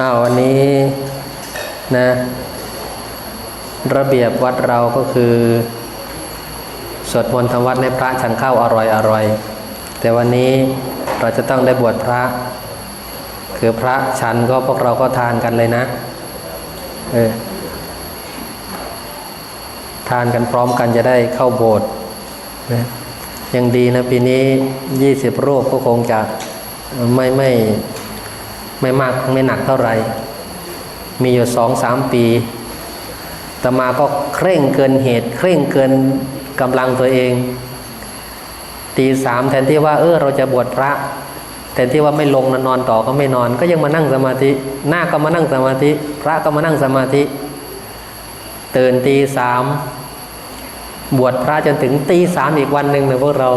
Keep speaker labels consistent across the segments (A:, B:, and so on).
A: อ้าววันนี้นะ ระเบียบวัดเราก็คือสวดมนต์ทำวัดในพระฉันข้าวอร่อยอร่อย แต่วันนี้เราจะต้องได้บวชพระ คือพระฉันก็พวกเราก็ทานกันเลยนะเออทานกันพร้อมกันจะได้เข้าโบสถ์นะยังดีนะปีนี้ยี่สิบรูปก็คงจะไม่ไม่ ไม่มากไม่หนักเท่าไหร่ มีอยู่สองสามปีแต่มาก็เคร่งเกินเหตุ เคร่งเกินกำลังตัวเอง ตีสามแทนที่ว่า เออเราจะบวชพระ แทนที่ว่าไม่ลงนะนอนต่อก็ไม่นอน ก็ยังมานั่งสมาธิ หน้าก็มานั่งสมาธิ พระก็มานั่งสมาธิ ตื่นตีสามบวชพระจนถึงตีสามอีกวันหนึ่งนะพวกเรา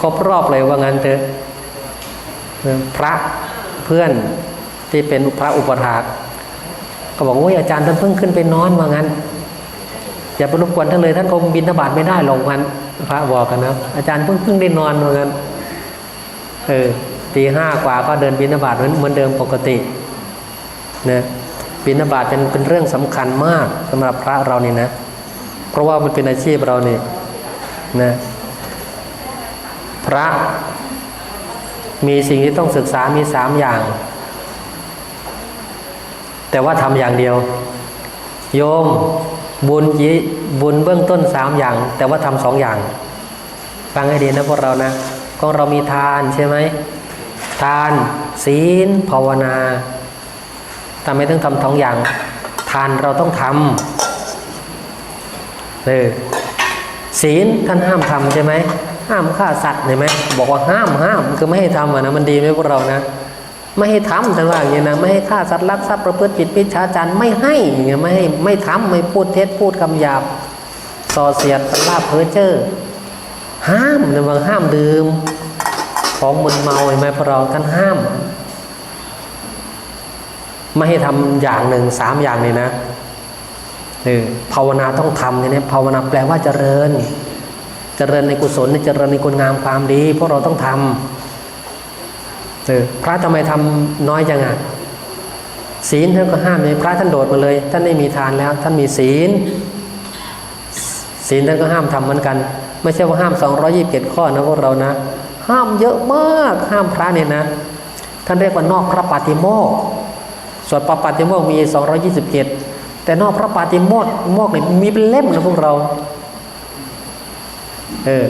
A: ครบรอบเลยว่างั้นเถอะพระ เพื่อนที่เป็นพระอุปถากก็บอกว่าอาจารย์ท่านเพิ่งขึ้นไปนอนว่างั้น อย่าไปรบกวนท่านเลยท่านคงบินทบาทไม่ได้หรอกมันพระบอกกันนะอาจารย์เพิ่งเพิ่งได้นอนว่างั้นเออตีห้ากว่าก็เดินบินทบาทเหมือนเหมือนเดิมปกตินะบินทบาทเป็นเป็นเรื่องสำคัญมากสำหรับพระเรานี่นะ เพราะว่ามันเป็นอาชีพเรานี่นะ พระ มีสิ่งที่ต้องศึกษามีสามอย่าง แต่ว่าทำอย่างเดียว โยมบุญยิบุญเบื้องต้นสามอย่าง แต่ว่าทำสองอย่าง ฟังให้ดีนะพวกเรานะก็เรามีทานใช่ไหมทาน ศีลภาวนาทำไมต้องทำสองอย่าง ทานเราต้องทำเออศีลท่านห้ามทำใช่ไหม ห้ามฆ่าสัตว์เห็นไหมบอกว่าห้ามห้ามคือไม่ให้ทำอะนะมันดีไหมพวกเรานะไม่ให้ทำท่านว่าอย่างนี้นะไม่ให้ฆ่าสัตว์รักทรัพย์ประพฤติผิดพิชาจารไม่ให้อย่างเงี้ยไม่ให้ไม่ทำไม่พูดเท็จพูดคำหยาบส่อเสียดสลาบเพ้อเจ้อห้ามนะว่าห้ามดื่มของมึนเมาเห็นไหมพวกเราท่านห้าม ไม่ให้ทำอย่างหนึ่งสามอย่างเลยนะเออภาวนาต้องทำเนี่ยภาวนาแปลว่าเจริญ เจริญในกุศลเจริญในคุณงามความดีพวกเราต้องทำเออพระทำไมทำน้อยจังอะศีลท่านก็ห้ามเลยพระท่านโดดมาเลย ท่านไม่มีทานแล้ว ท่านมีศีล ศีลท่านก็ห้ามทำเหมือนกัน ไม่ใช่ว่าห้ามสองร้อยี่สิบเจ็ดข้อนะพวกเรานะ ห้ามเยอะมากห้ามพระเนี่ยนะ ท่านเรียกว่านอกพระปาติโมกข์ส่วนปปาติโมกข์มีสองร้อยี่สิบเจ็ดแต่นอกพระปาติโมกข์โมกข์เนี่ยมีเป็นเล่มนะพวกเรา เออ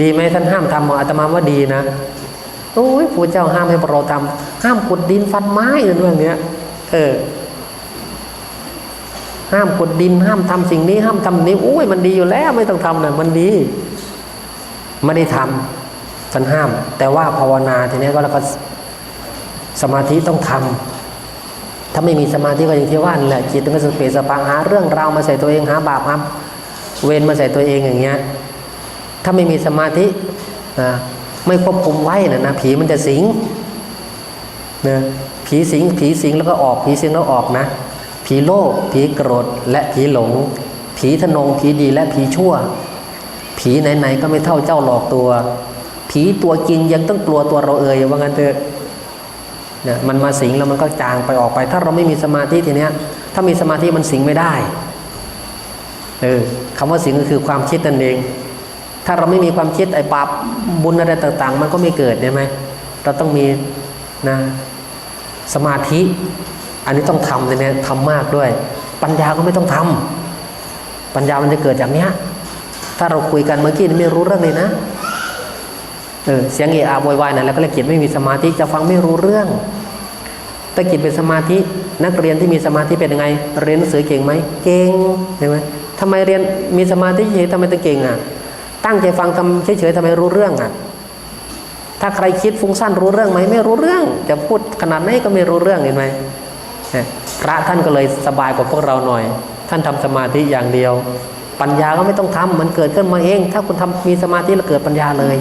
A: ดีไหมท่านห้ามทำหมออาตมาว่าดีนะโอ้ยพระเจ้าห้ามให้พวกเราทำห้ามขุดดินฟันไม้เรื่องเนี้ย เออ ห้ามขุดดิน ห้ามทำสิ่งนี้ ห้ามทำนี้โอ้ยมันดีอยู่แล้วไม่ต้องทำนะมันดีไม่ได้ทำท่านห้าม แต่ว่าภาวนาทีนี้ก็แล้วก็สมาธิต้องทำถ้าไม่มีสมาธิก็อย่างที่ว่านี่แหละจิตมันก็สเปสปางหาเรื่องราวมาใส่ตัวเองหาบาปหาเวรมาใส่ตัวเองอย่างเงี้ย ถ้าไม่มีสมาธินะไม่ควบคุมไว้นะนะผีมันจะสิงนะผีสิงผีสิงแล้วก็ออกผีสิงแล้วออกนะ ผีโลภผีโกรธและผีหลง ผีทนงผีดีและผีชั่ว ผีไหนๆก็ไม่เท่าเจ้าหลอกตัว ผีตัวจริงยังต้องกลัวตัวเราเอ่ยว่างั้นเถอะเนี่ยมันมาสิงแล้วมันก็จางไปออกไป ถ้าเราไม่มีสมาธิทีเนี้ย ถ้ามีสมาธิมันสิงไม่ได้เออคำว่าสิงก็คือความคิดนั่นเอง ถ้าเราไม่มีความคิดไอ้บาปบุญอะไรต่าง ๆ มันก็ไม่เกิดใช่ไหมเราต้องมีนะสมาธิ อันนี้ต้องทำเนี่ยทำมากด้วย ปัญญาก็ไม่ต้องทำปัญญามันจะเกิดจากเนี้ยถ้าเราคุยกันเมื่อกี้ไม่รู้เรื่องเลยนะเออเสียงเอะอะโวยวายนั่นแล้วก็เลยจิตไม่มีสมาธิจะฟังไม่รู้เรื่องถ้าจิตเป็นสมาธินักเรียนที่มีสมาธิเป็นยังไง เรียนหนังสือเก่งไหมเก่งใช่ไหมทำไมเรียนมีสมาธิเฉยทำไมต้องเก่งอะ ตั้งใจฟังทำเฉยๆทำไมรู้เรื่องอะ ถ้าใครคิดฟุ้งซ่านรู้เรื่องไหมไม่รู้เรื่อง จะพูดขนาดไหนก็ไม่รู้เรื่องเห็นไหมพระท่านก็เลยสบายกว่าพวกเราหน่อย ท่านทำสมาธิอย่างเดียว ปัญญาก็ไม่ต้องทำมันเกิดขึ้นมาเอง ถ้าคุณทำมีสมาธิแล้วเกิดปัญญาเลย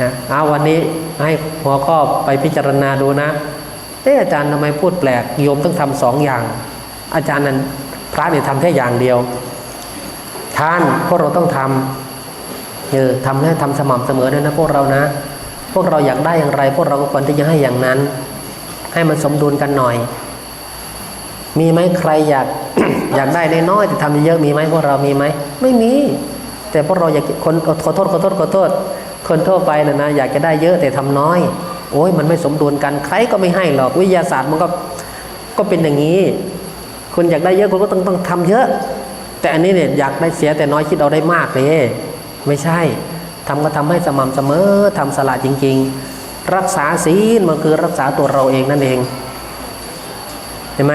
A: นะเอาวันนี้ให้หัวข้อไปพิจารณาดูนะเอออาจารย์ทำไมพูดแปลกโยมต้องทำสองอย่าง อาจารย์นั้นพระเนี่ยทำแค่อย่างเดียวทานพวกเราต้องทำ เออทำให้ทำสม่ำเสมอด้วยนะพวกเรานะ พวกเราอยากได้อย่างไร พวกเราก็ควรที่จะให้อย่างนั้น ให้มันสมดุลกันหน่อย มีไหมใครอยากอยากได้น้อยแต่ทำเยอะมีไหมพวกเรามีไหมไม่มี แต่พวกเราอยากคนขอโทษขอโทษขอโทษ คนทั่วไปนะนะอยากจะได้เยอะแต่ทำน้อย โอ้ยมันไม่สมดุลกันใครก็ไม่ให้หรอกวิทยาศาสตร์มันก็ก็เป็นอย่างนี้คุณอยากได้เยอะคุณก็ต้องต้องทำเยอะ แต่อันนี้เนี่ยอยากได้เสียแต่น้อยคิดเอาได้มากเลย ไม่ใช่ทำก็ทำให้สม่ำเสมอทำสละจริง ๆ รักษาศีลมันคือรักษาตัวเราเองนั่นเองเห็นไหม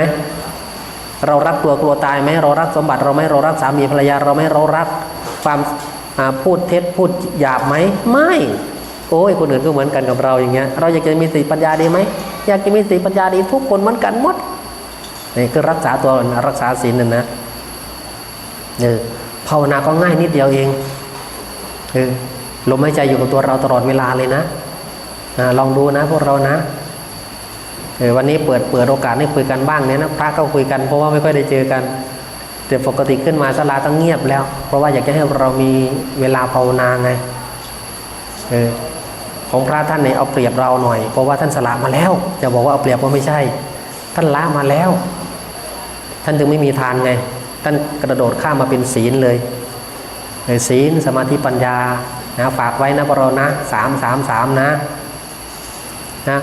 A: เรารักตัวกลัวตายไหมเรารักสมบัติเราไหมเรารักสามีภรรยาเราไหมเรารักความพูดเท็จพูดหยาบไหมไม่โอ้ยคนอื่นก็เหมือนกันกับเราอย่างเงี้ยเราอยากจะมีสติปัญญาดีไหมอยากจะมีสติปัญญาดีทุกคนเหมือนกันหมดนี่คือรักษาตัวรักษาศีลนั่นนะเออภาวนาก็ง่ายนิดเดียวเอง ลมหายใจอยู่กับตัวเราตลอดเวลาเลยนะลองดูนะพวกเรานะวันนี้เปิดเปิดโอกาสให้คุยกันบ้างเนี่ยนะพระก็คุยกันเพราะว่าไม่ค่อยได้เจอกัน แต่ปกติขึ้นมาสลาต้องเงียบแล้ว เพราะว่าอยากจะให้เรามีเวลาภาวนาไงเออของพระท่านเนี่ยเอาเปรียบเราหน่อย เพราะว่าท่านสละมาแล้ว จะบอกว่าเอาเปรียบก็ไม่ใช่ ท่านละมาแล้ว ท่านจึงไม่มีทานไง ท่านกระโดดข้ามมาเป็นศีลเลย ศีลสมาธิปัญญานะฝากไว้นะพวกเรานะสามสามสามนะนะ